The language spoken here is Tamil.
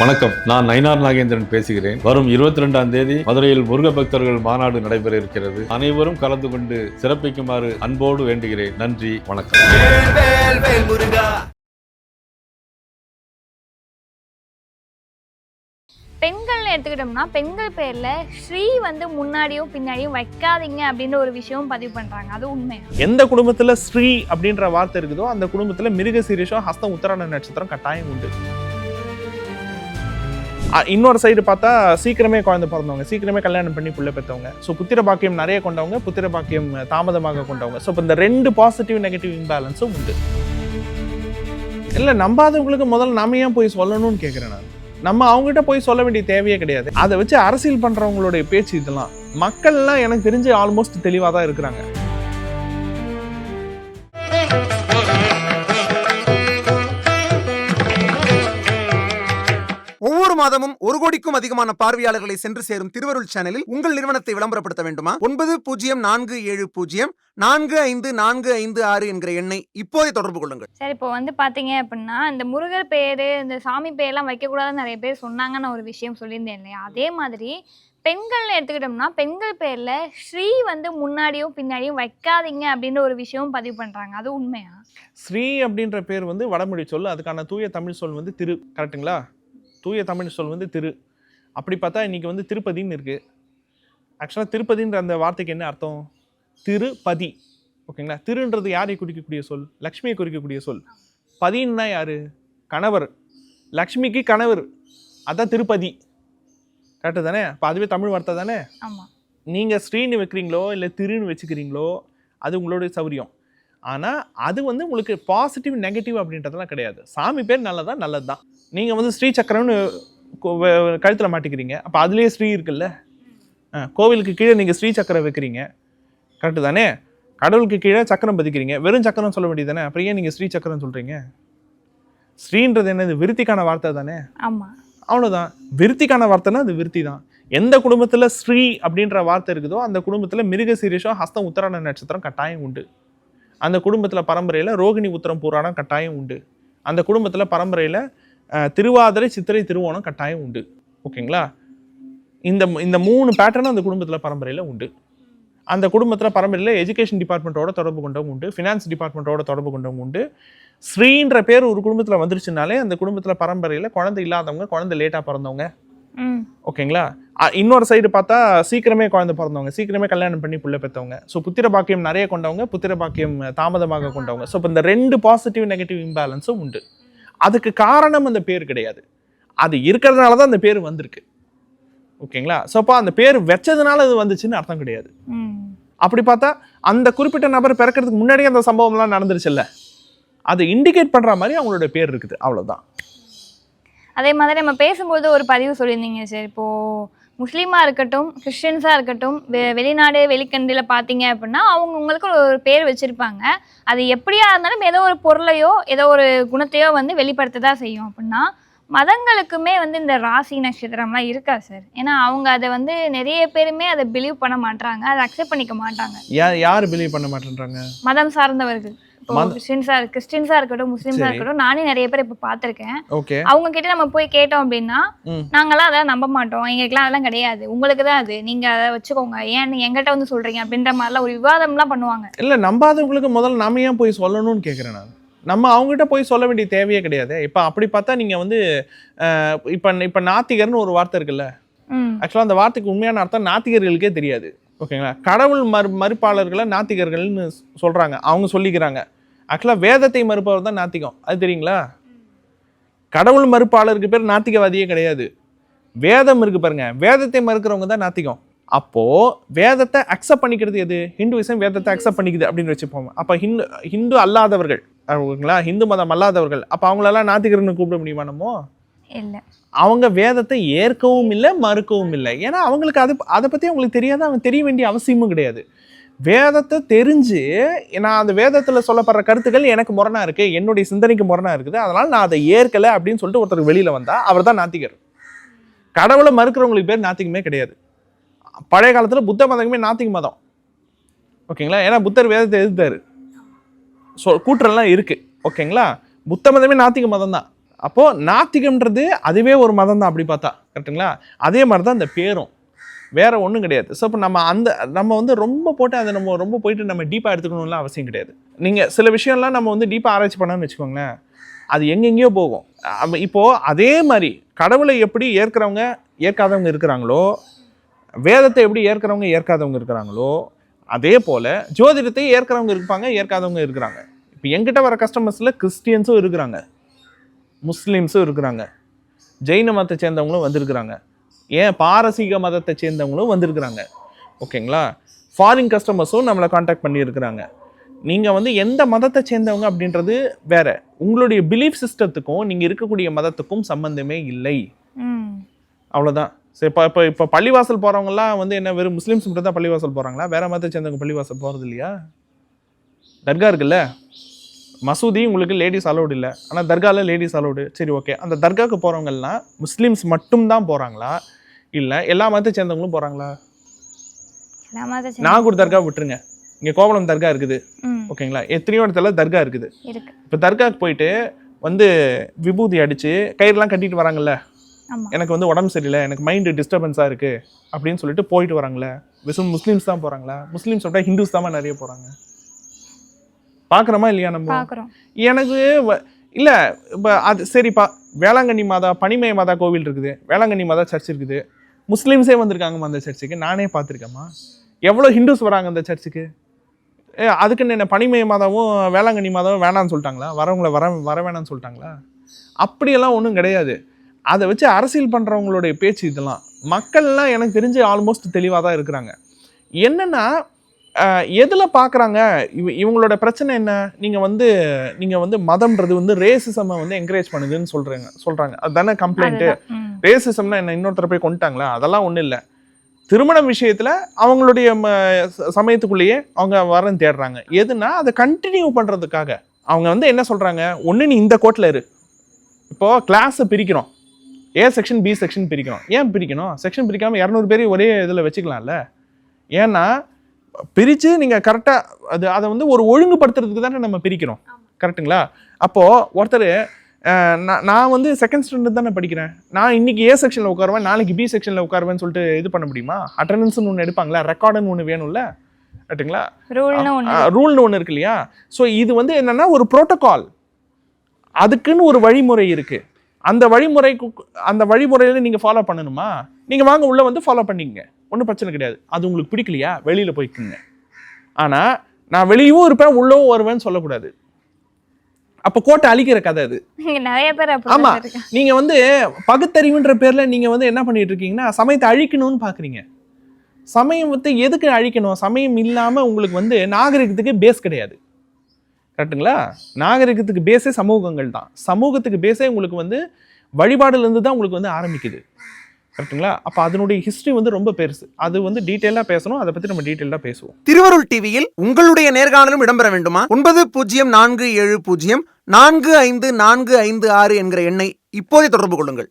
வணக்கம். நான் நயினார் நாகேந்திரன் பேசுகிறேன். வரும் இருபத்தி ரெண்டாம் தேதி மதுரையில் முருக பக்தர்கள் மாநாடு நடைபெற இருக்கிறது அனைவரும் கலந்து கொண்டு சிறப்பிக்குமாறு அன்போடு வேண்டுகிறேன். நன்றி வணக்கம். வேல் வேல் வேல் முருகா பெண்கள்னு எடுத்துக்கிட்டோம்னா பெண்கள் பேர்ல ஸ்ரீ வந்து முன்னாடியும் பின்னாடியும் வைக்காதீங்க அப்படின்ற ஒரு விஷயம் பதிவு பண்றாங்க. அது உண்மையா? எந்த குடும்பத்துல ஸ்ரீ அப்படின்ற வார்த்தை இருக்குதோ அந்த குடும்பத்துல மிருக சீரிஷம் ஹஸ்தம் உத்தராண நட்சத்திரம் கட்டாயம் உண்டு. இன்னொரு சைடு பார்த்தா சீக்கிரமே குழந்தை பிறந்தவங்க சீக்கிரமே கல்யாணம் பண்ணி புள்ள பெற்றவங்க ஸோ புத்திர பாக்கியம் நிறைய கொண்டவங்க புத்திர பாக்கியம் தாமதமாக கொண்டவங்க. ஸோ இப்போ இந்த ரெண்டு பாசிட்டிவ் நெகட்டிவ் இம்பேலன்ஸும் உண்டு. இல்லை நம்பாதவங்களுக்கு முதல்ல நாம ஏன் போய் சொல்லணும்னு கேட்குறேன் நான். நம்ம அவங்ககிட்ட போய் சொல்ல வேண்டிய தேவையே கிடையாது. அதை வச்சு அரசியல் பண்ணுறவங்களுடைய பேச்சு இதெல்லாம். மக்கள்லாம் எனக்கு தெரிஞ்சு ஆல்மோஸ்ட் தெளிவாக தான் இருக்கிறாங்க. மாதமும் ஒரு கோடிக்கும் அதிகமான பார்வையாளர்களை சென்று சேரும் திருவருள் சேனலில் உங்கள் நிறுவனத்தை விளம்பரப்படுத்த வேண்டுமா? ஒன்பது பூஜ்ஜியம் நான்கு ஏழு பூஜ்ஜியம் நான்கு ஐந்து நான்கு ஐந்து ஆறு என்கிற எண்ணை இப்போதே தொடர்பு கொள்ளுங்கள். சரி இப்போ வந்து பாத்தீங்க அப்படின்னா இந்த முருகர் பேரு இந்த சாமி பேர்லாம் வைக்கக்கூடாதுன்னு நிறைய பேர் சொன்னாங்கன்னு ஒரு விஷயம் சொல்லியிருந்தேன் இல்லையா? அதே மாதிரி பெண்கள்னு எடுத்துக்கிட்டோம்னா பெண்கள் பேர்ல ஸ்ரீ வந்து முன்னாடியும் பின்னாடியும் வைக்காதீங்க அப்படின்ற ஒரு விஷயம் பதிவு பண்றாங்க. அது உண்மையா? ஸ்ரீ அப்படின்ற பேர் வந்து வடமொழி சொல் அதுக்கான தூய தமிழ் சொல் வந்து திரு கரெக்ட்டுங்களா தூய தமிழ் சொல் வந்து திரு. அப்படி பார்த்தா இன்னைக்கு வந்து திருப்பதின்னு இருக்கு. ஆக்சுவலாக திருப்பதின்ற அந்த வார்த்தைக்கு என்ன அர்த்தம்? திருப்பதி. ஓகேங்களா திருன்றது யாரை குறிக்கக்கூடிய சொல்? லக்ஷ்மியை குறிக்கக்கூடிய சொல். பதின்னா யாரு? கணவர். லக்ஷ்மிக்கு கணவர். அதான் திருப்பதி. கரெக்டு தானே? அப்போ அதுவே தமிழ் வார்த்தை தானே? நீங்கள் ஸ்ரீன்னு வைக்கிறீங்களோ இல்லை திருன்னு வச்சுக்கிறீங்களோ அது உங்களுடைய சௌரியம். ஆனால் அது வந்து உங்களுக்கு பாசிட்டிவ் நெகட்டிவ் அப்படின்றதெல்லாம் கிடையாது. சாமி பேர் நல்லதா நல்லது தான் நீங்கள் வந்து ஸ்ரீ சக்கரம்னு கழுத்தில் மாட்டிக்கிறீங்க. அப்போ அதுலேயே ஸ்ரீ இருக்குல்ல? கோவிலுக்கு கீழே நீங்கள் ஸ்ரீ சக்கரம் வைக்கிறீங்க. கரெக்டு தானே? கடவுளுக்கு கீழே சக்கரம் பதிக்கிறீங்க. வெறும் சக்கரம் சொல்ல வேண்டியது தானே அப்புறம் ஏன் நீங்கள் ஸ்ரீ சக்கரம் சொல்கிறீங்க ஸ்ரீன்றது என்னது? விருத்திக்கான வார்த்தை தானே? ஆமா. அவ்வளோதான் விருத்திக்கான வார்த்தைனா அது விருத்தி தான் எந்த குடும்பத்தில் ஸ்ரீ அப்படின்ற வார்த்தை இருக்குதோ அந்த குடும்பத்தில் மிருக சீரிஷம் ஹஸ்தம் உத்தராண நட்சத்திரம் கட்டாயம் உண்டு. அந்த குடும்பத்தில் பரம்பரையில் ரோகிணி உத்தரம் புராணம் கட்டாயம் உண்டு. அந்த குடும்பத்தில் பரம்பரையில் திருவாதிரை சித்திரை திருவோணம் கட்டாயம் உண்டு. ஓகேங்களா? இந்த இந்த மூணு பேட்டர்னும் அந்த குடும்பத்தில் பரம்பரையில் உண்டு. அந்த குடும்பத்தில் பரம்பரையில் எஜுகேஷன் டிபார்ட்மெண்ட்டோட தொடர்பு கொண்டவங்க உண்டு ஃபினான்ஸ் டிபார்ட்மெண்ட்டோட தொடர்பு கொண்டவங்க உண்டு. ஸ்ரீன்ற பேர் ஒரு குடும்பத்தில் வந்துருச்சுனாலே அந்த குடும்பத்தில் பரம்பரையில் குழந்தை இல்லாதவங்க குழந்தை லேட்டாக பிறந்தவங்க ஓகேங்களா? இன்னொரு சைடு பார்த்தா சீக்கிரமே குழந்தை பிறந்தவங்க. சீக்கிரமே கல்யாணம் பண்ணி புள்ள பெற்றவங்க ஸோ புத்திர பாக்கியம் நிறைய கொண்டவங்க புத்திர பாக்கியம் தாமதமாக கொண்டவங்க. ஸோ இப்போ இந்த ரெண்டு பாசிட்டிவ் நெகட்டிவ் இம்பேலன்ஸும் உண்டு. அதுக்கு காரணம் அந்த பேர் கிடையாது. அது இருக்கிறதுனால தான் அந்த பேர் வந்திருக்கு. ஓகேங்களா? ஸோ அப்போ அந்த பேர் வச்சதுனால அது வந்துச்சுன்னு அர்த்தம் கிடையாது. அப்படி பார்த்தா அந்த குறிப்பிட்ட நபர் பிறக்கிறதுக்கு முன்னாடியே அந்த சம்பவம்லாம் நடந்துருச்சுல்ல? அதை இண்டிகேட் பண்ணுற மாதிரி அவங்களோட பேர் இருக்குது. அவ்வளவுதான். அதே மாதிரி நம்ம பேசும்போது ஒரு பதிவு சொல்லியிருந்தீங்க சார். இப்போ முஸ்லீமாக இருக்கட்டும் கிறிஸ்டின்ஸாக இருக்கட்டும் வெ வெளிநாடு வெளிக்கண்டில் பார்த்தீங்க அப்படின்னா அவங்க உங்களுக்கு ஒரு பேர் வச்சுருப்பாங்க. அது எப்படியா இருந்தாலும் ஏதோ ஒரு பொருளையோ ஏதோ ஒரு குணத்தையோ வந்து வெளிப்படுத்த தான் செய்யும். அப்படின்னா மதங்களுக்குமே வந்து இந்த ராசி நட்சத்திரம்லாம் இருக்கா சார்? ஏன்னா அவங்க அதை வந்து நிறைய பேருமே அதை பிலீவ் பண்ண மாட்டாங்க அதை அக்செப்ட் பண்ணிக்க மாட்டாங்க. யார் பிலீவ் பண்ண மாட்டேன்றாங்க? மதம் சார்ந்தவர்கள். கிறிஸ்டின்ஸாக கிறிஸ்டின்ஸாக இருக்கட்டும் முஸ்லீம்ஸாக சரி. இருக்கட்டும் நானே நிறைய பேர் இப்போ பார்த்துருக்கேன். ஓகே. அவங்க கிட்ட நம்ம போய் கேட்டோம் அப்படின்னா. நாங்கெல்லாம் அதெல்லாம் நம்ப மாட்டோம். எங்களுக்குலாம் அதெல்லாம் கிடையாது. உங்களுக்கு தான் அது. நீங்க அதை வச்சுக்கோங்க. ஏன் எங்கிட்ட வந்து சொல்றீங்க அப்படின்ற மாதிரிலாம் ஒரு விவாதம்லாம் பண்ணுவாங்க. இல்ல நம்பாதவங்களுக்கு முதல்ல நாம ஏன் போய் சொல்லணும்னு கேட்குறேன் நான். நம்ம அவங்ககிட்ட போய் சொல்ல வேண்டிய தேவையே கிடையாது. இப்போ அப்படி பார்த்தா நீங்க வந்து இப்ப இப்ப நாத்திகர்னு ஒரு வார்த்தை இருக்குல்ல? ஆக்சுவலாக அந்த வார்த்தைக்கு உண்மையான அர்த்தம் நாத்திகர்களுக்கே தெரியாது. ஓகேங்களா? கடவுள் மறு மறுப்பாளர்களை நாத்திகர்கள்னு சொல்றாங்க. அவங்க சொல்லிக்கிறாங்க. ஆக்சுவலாக வேதத்தை மறுப்பவர் தான் நாத்திகம். அது தெரியுங்களா? கடவுள் மறுப்பாளருக்கு பேர் நாத்திகவாதியே கிடையாது. வேதம் இருக்கு பாருங்க. வேதத்தை மறுக்கிறவங்க தான் நாத்திகம். அப்போ வேதத்தை அக்செப்ட் பண்ணிக்கிறது எது? ஹிந்துவிசம் வேதத்தை அக்செப்ட் பண்ணிக்குது அப்படின்னு வச்சுப்போம். அப்போ ஹிந்து ஹிந்து அல்லாதவர்கள். ஓகேங்களா ஹிந்து மதம் அல்லாதவர்கள். அப்போ அவங்களெல்லாம் நாத்திகர்னு கூப்பிட முடியுமா நம்ம? இல்ல. அவங்க வேதத்தை ஏற்கவும் இல்லை மறுக்கவும் இல்லை. ஏன்னா அவங்களுக்கு அது அதை பற்றி அவங்களுக்கு தெரியாது? அவங்க தெரிய வேண்டிய அவசியமும் கிடையாது. வேதத்தை தெரிஞ்சு நான் அந்த வேதத்தில் சொல்லப்படுற கருத்துக்கள் எனக்கு முரணாக இருக்குது என்னுடைய சிந்தனைக்கு முரணாக இருக்குது. அதனால் நான் அதை ஏற்கலை அப்படின்னு சொல்லிட்டு ஒருத்தர் வெளியில் வந்தால் அவர் தான் நாத்திகர். கடவுளை மறுக்கிறவங்களுக்கு பேர் நாத்திகமே கிடையாது. பழைய காலத்தில் புத்த மதமே நாத்திக மதம். ஓகேங்களா? ஏன்னா புத்தர் வேதத்தை எதிர்த்தார் சொ கூற்றெல்லாம் இருக்குது ஓகேங்களா? புத்த மதமே நாத்திக மதம் தான். அப்போது நாத்திகம்ன்றது அதுவே ஒரு மதம் தான் அப்படி பார்த்தா. கரெக்ட்டுங்களா? அதே மாதிரி தான் இந்த பேரும். வேற ஒன்றும் கிடையாது. ஸோ இப்போ நம்ம அந்த நம்ம வந்து ரொம்ப போட்டு அதை நம்ம ரொம்ப போயிட்டு நம்ம டீப்பாக எடுத்துக்கணும்லாம் அவசியம் கிடையாது. நீங்கள் சில விஷயம்லாம் நம்ம வந்து டீப்பாக ஆராய்ச்சி பண்ணான்னு வச்சுக்கோங்களேன் அது எங்கெங்கேயோ போகும். இப்போது அதே மாதிரி கடவுளை எப்படி ஏற்கிறவங்க ஏற்காதவங்க இருக்கிறாங்களோ வேதத்தை எப்படி ஏற்கிறவங்க ஏற்காதவங்க இருக்கிறாங்களோ அதே போல் ஜோதிடத்தை ஏற்கிறவங்க இருப்பாங்க ஏற்காதவங்க இருக்கிறாங்க. இப்போ எங்கிட்ட வர கஸ்டமர்ஸில் கிறிஸ்டியன்ஸும் இருக்கிறாங்க. முஸ்லீம்ஸும் இருக்கிறாங்க. ஜெயின மதத்தை சேர்ந்தவங்களும் வந்திருக்கிறாங்க. ஏன் பாரசீக மதத்தை சேர்ந்தவங்களும் வந்திருக்கிறாங்க. ஓகேங்களா? ஃபாரின் கஸ்டமர்ஸும் நம்மளை காண்டாக்ட் பண்ணியிருக்கிறாங்க. நீங்கள் வந்து எந்த மதத்தை சேர்ந்தவங்க அப்படின்றது வேற. உங்களுடைய பிலீஃப் சிஸ்டத்துக்கும் நீங்கள் இருக்கக்கூடிய மதத்துக்கும் சம்பந்தமே இல்லை. அவ்வளோதான் சரி இப்போ இப்போ இப்போ பள்ளிவாசல் போகிறவங்கலாம் வந்து என்ன வெறும் முஸ்லீம்ஸ் மட்டும் தான் பள்ளிவாசல் போகிறாங்களா வேற மதத்தை சேர்ந்தவங்க பள்ளிவாசல் போகிறது இல்லையா? தர்கா இருக்குல்ல? மசூதி உங்களுக்கு லேடிஸ் அலௌடு இல்லை. ஆனால் தர்காவில் லேடிஸ் அலௌடு சரி ஓகே அந்த தர்காவுக்கு போகிறவங்கலாம் முஸ்லீம்ஸ் மட்டும்தான் போகிறாங்களா இல்லை எல்லா மதத்தை சேர்ந்தவங்களும் போகிறாங்களா நாகூர் தர்கா விட்டுருங்க. இங்கே கோவளம் தர்கா இருக்குது. ஓகேங்களா? எத்தனையோ இடத்துல தர்கா இருக்குது. இருக்கு. இப்போ தர்காவுக்கு போயிட்டு வந்து விபூதி அடித்து கயிறுலாம் கட்டிட்டு வராங்கல்ல? எனக்கு வந்து உடம்பு சரியில்லை எனக்கு மைண்டு டிஸ்டர்பன்ஸாக இருக்குது அப்படின்னு சொல்லிட்டு போயிட்டு வராங்களே? வெறும் முஸ்லீம்ஸ் தான் போகிறாங்களா முஸ்லீம்ஸ் விட்டா ஹிந்துஸ் தான் நிறைய போகிறாங்க பார்க்குறோமா இல்லையா நம்ம? எனக்கு இல்ல இப்போ அது சரிப்பா வேளாங்கண்ணி மாதா பனிமய மாதா கோவில் இருக்குது. வேளாங்கண்ணி மாதா சர்ச் இருக்குது. முஸ்லீம்ஸே வந்திருக்காங்கம்மா அந்த சர்ச்சுக்கு. நானே பார்த்துருக்கேம்மா. எவ்வளோ ஹிந்துஸ் வராங்க அந்த சர்ச்சுக்கு? அதுக்குன்னு என்ன பனிமய மாதாவும் வேளாங்கண்ணி மாதாவும் வேணாம்னு சொல்லிட்டாங்களா? வரவங்கள வர வர வேணாம்னு சொல்லிட்டாங்களா? அப்படியெல்லாம் ஒன்றும் கிடையாது. அதை வச்சு அரசியல் பண்ணுறவங்களுடைய பேச்சு இதெல்லாம். மக்கள்லாம் எனக்கு தெரிஞ்சு ஆல்மோஸ்ட் தெளிவாக தான் இருக்கிறாங்க. என்னன்னா எதில் பார்க்குறாங்க இவ இவங்களோட பிரச்சனை என்ன? நீங்கள் வந்து நீங்கள் வந்து மதம்ன்றது வந்து ரேசிசமை வந்து என்கரேஜ் பண்ணுதுன்னு சொல்கிறாங்க சொல்கிறாங்க அதுதானே. கம்ப்ளைண்ட்டு ரேசிசம்னா என்ன? இன்னொருத்தரை போய் கொண்டுட்டாங்களா? அதெல்லாம் ஒன்றும் இல்லை. திருமணம் விஷயத்தில் அவங்களுடைய சமயத்துக்குள்ளேயே அவங்க வரன்னு தேடுறாங்க. எதுனா அதை கண்டினியூ பண்ணுறதுக்காக அவங்க வந்து என்ன சொல்கிறாங்க ஒன்று நீ இந்த கோட்டில் இரு. இப்போது கிளாஸை பிரிக்கிறோம். ஏ செக்ஷன் பி செக்ஷன் பிரிக்கிறோம். ஏன் பிரிக்கணும்? செக்ஷன் பிரிக்காமல் இரநூறு பேரையும் ஒரே இதில் வச்சுக்கலாம்ல? ஏன்னா பிரித்து நீங்கள் கரெக்டாக அது அதை வந்து ஒரு ஒழுங்குபடுத்துறதுக்கு தானே நம்ம பிரிக்கிறோம். கரெக்ட்டுங்களா அப்போது ஒருத்தர் நான் நான் வந்து செகண்ட் ஸ்டாண்டர்ட் தானே படிக்கிறேன். நான் இன்னைக்கு ஏ செக்ஷனில் உட்காருவேன் நாளைக்கு பி செக்ஷனில் உட்காருவேன்னு சொல்லிட்டு இது பண்ண முடியுமா? அட்டண்டன்ஸ்னு ஒன்று எடுப்பாங்களா? ரெக்கார்டுன்னு ஒன்று வேணும்ல? கரெக்ட்டுங்களா ரூல்னு ஒன்று இருக்கு இல்லையா? ஸோ இது வந்து என்னன்னா ஒரு புரோட்டோகால் அதுக்குன்னு ஒரு வழிமுறை இருக்கு. அந்த வழிமுறைக்கு அந்த வழிமுறையில நீங்க ஃபாலோ பண்ணணுமா? நீங்க வாங்க உள்ள வந்து ஃபாலோ பண்ணிக்கங்க. ஒன்றும் பிரச்சனை கிடையாது. அது உங்களுக்கு பிடிக்கலையா? வெளியில போய்க்குங்க. ஆனா நான் வெளியவும் இருப்பேன் உள்ளவும் வருவேன்னு சொல்லக்கூடாது. அப்போ கோட்டை அழிக்கிற கதை அது. நிறைய பேர் ஆமா. நீங்க வந்து பகுத்தறிவுன்ற பேர்ல நீங்க வந்து என்ன பண்ணிட்டு இருக்கீங்கன்னா சமயத்தை அழிக்கணும்னு பாக்குறீங்க. சமயம் வந்து எதுக்கு அழிக்கணும்? சமயம் இல்லாம உங்களுக்கு வந்து நாகரிகத்துக்கு பேஸ் கிடையாது. கரெக்ட்டுங்களா நாகரிகத்துக்கு பேஸே சமூகங்கள் தான். சமூகத்துக்கு பேஸே உங்களுக்கு வந்து வழிபாடுல இருந்து தான் உங்களுக்கு வந்து ஆரம்பிக்குது. கரெக்டுங்களா அப்போ அதனுடைய ஹிஸ்ட்ரி வந்து ரொம்ப பெருசு. அது வந்து டீட்டெயிலாக பேசணும். அதை பற்றி நம்ம டீட்டெயிலாக பேசுவோம். திருவருள் டிவியில் உங்களுடைய நேர்காணலும் இடம்பெற வேண்டுமா? ஒன்பது பூஜ்ஜியம் நான்கு ஏழு பூஜ்ஜியம் நான்கு ஐந்து நான்கு ஐந்து ஆறு என்கிற எண்ணை இப்போதே தொடர்பு கொள்ளுங்கள்.